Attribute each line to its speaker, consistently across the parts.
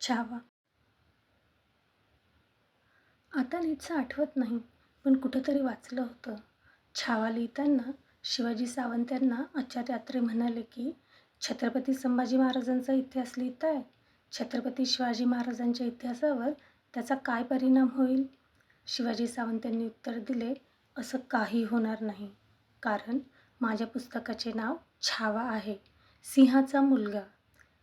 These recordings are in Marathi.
Speaker 1: छावा आता नीटचं आठवत नाही पण कुठंतरी वाचलं होतं. छावा लिहिताना शिवाजी सावंत यांना आचार्यात्रे म्हणाले की छत्रपती संभाजी महाराजांचा इतिहास लिहिताय? छत्रपती शिवाजी महाराजांच्या इतिहासावर त्याचा काय परिणाम होईल? शिवाजी सावंत यांनी उत्तर दिले असं काही होणार नाही. कारण माझ्या पुस्तकाचे नाव छावा आहे. सिंहाचा मुलगा.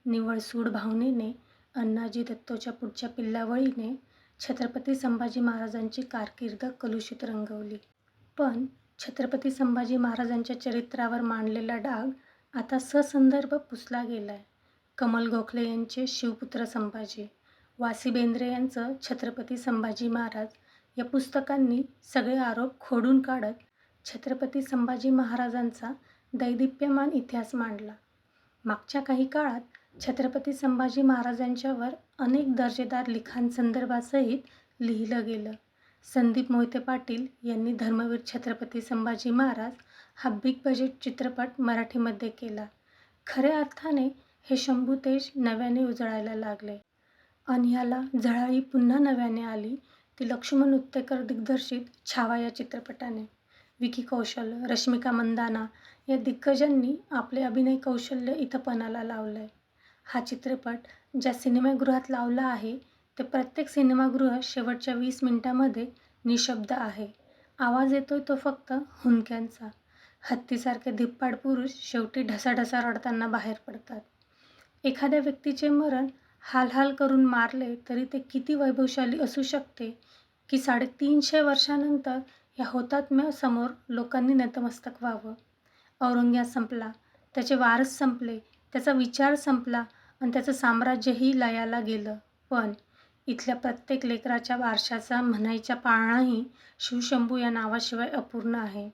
Speaker 1: निव्वळ सूड भावनेने अण्णाजी दत्तोच्या पुढच्या पिल्लावळीने छत्रपती संभाजी महाराजांची कारकीर्द कलुषित रंगवली. पण छत्रपती संभाजी महाराजांच्या चरित्रावर मांडलेला डाग आता ससंदर्भ पुसला गेलाय. कमल गोखले यांचे शिवपुत्र संभाजी वासी बेंद्रे यांचं छत्रपती संभाजी महाराज या पुस्तकांनी सगळे आरोप खोडून काढत छत्रपती संभाजी महाराजांचा दैदिप्यमान इतिहास मांडला. मागच्या काही काळात छत्रपती संभाजी महाराजांच्यावर अनेक दर्जेदार लिखाणसंदर्भासहित लिहिलं गेलं. संदीप मोहिते पाटील यांनी धर्मवीर छत्रपती संभाजी महाराज हा बिग बजेट चित्रपट मराठीमध्ये केला. खऱ्या अर्थाने हे शंभूतेज नव्याने उजळायला लागले. आणि ह्याला झळाळी पुन्हा नव्याने आली ती लक्ष्मण उत्तेकर दिग्दर्शित छावा या चित्रपटाने. विकी कौशल रश्मिका मंदाना या दिग्गजांनी आपले अभिनय कौशल्य इथं पणाला लावलं आहे हा चित्रपट ज्या सिनेमागृहात लावला आहे ते प्रत्येक सिनेमागृह शेवटच्या वीस मिनिटामध्ये निशब्द आहे. आवाज येतोय तो फक्त हुंदक्यांचा. हत्तीसारखे धिप्पाड पुरुष शेवटी ढसाढसा रडताना बाहेर पडतात. एखाद्या व्यक्तीचे मरण हाल हाल करून मारले तरी ते किती वैभवशाली असू शकते की साडेतीनशे वर्षानंतर या हुतात्म्यासमोर लोकांनी नतमस्तक व्हावं? औरंग्या संपला त्याचे वारस संपले त्याचा विचार संपला आणि त्याचं साम्राज्यही लयाला गेलं. पण इथल्या प्रत्येक लेकराच्या वारशाचा म्हणायच्या पाळणाही शिवशंभू या नावाशिवाय अपूर्ण आहे.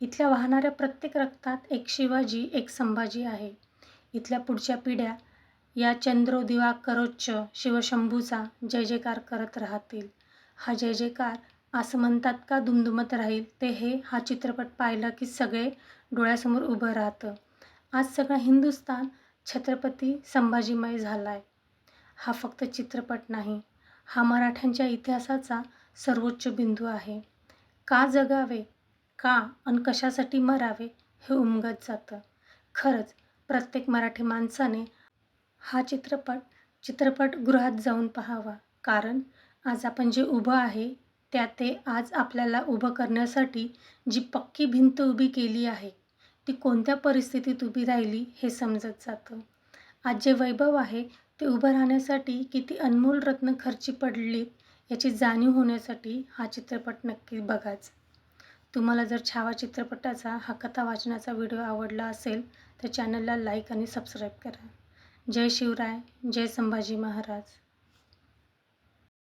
Speaker 1: इथल्या वाहणाऱ्या प्रत्येक रक्तात एक शिवाजी एक संभाजी आहे. इथल्या पुढच्या पिढ्या या चंद्रो दिवा करोच्च शिवशंभूचा जय जयकार करत राहतील. हा जय जयकार असं म्हणतात का दुमदुमत राहील? ते हे हा चित्रपट पाहिलं की सगळे डोळ्यासमोर उभं राहतं. आज सगळा हिंदुस्तान छत्रपती संभाजीमय झाला आहे हा फक्त चित्रपट नाही हा मराठ्यांच्या इतिहासाचा सर्वोच्च बिंदू आहे. का जगावे का आणि कशासाठी मरावे हे उमगत जातं. खरंच प्रत्येक मराठी माणसाने हा चित्रपट चित्रपटगृहात जाऊन पाहावा. कारण आज आपण जे उभं आहे त्या ते आज आपल्याला उभं करण्यासाठी जी पक्की भिंत उभी केली आहे ती कोणत्या परिस्थितीत उभी राहिली हे समजत जातं. आज जे वैभव आहे ते उभं राहण्यासाठी किती अनमोल रत्न खर्ची पडली याची जाणीव होण्यासाठी हा चित्रपट नक्की बघाच. तुम्हाला जर छावा चित्रपटाचा हा कथा वाचनाचा व्हिडिओ आवडला असेल तर चॅनलला लाईक आणि सबस्क्राईब करा. जय शिवराय जय संभाजी महाराज.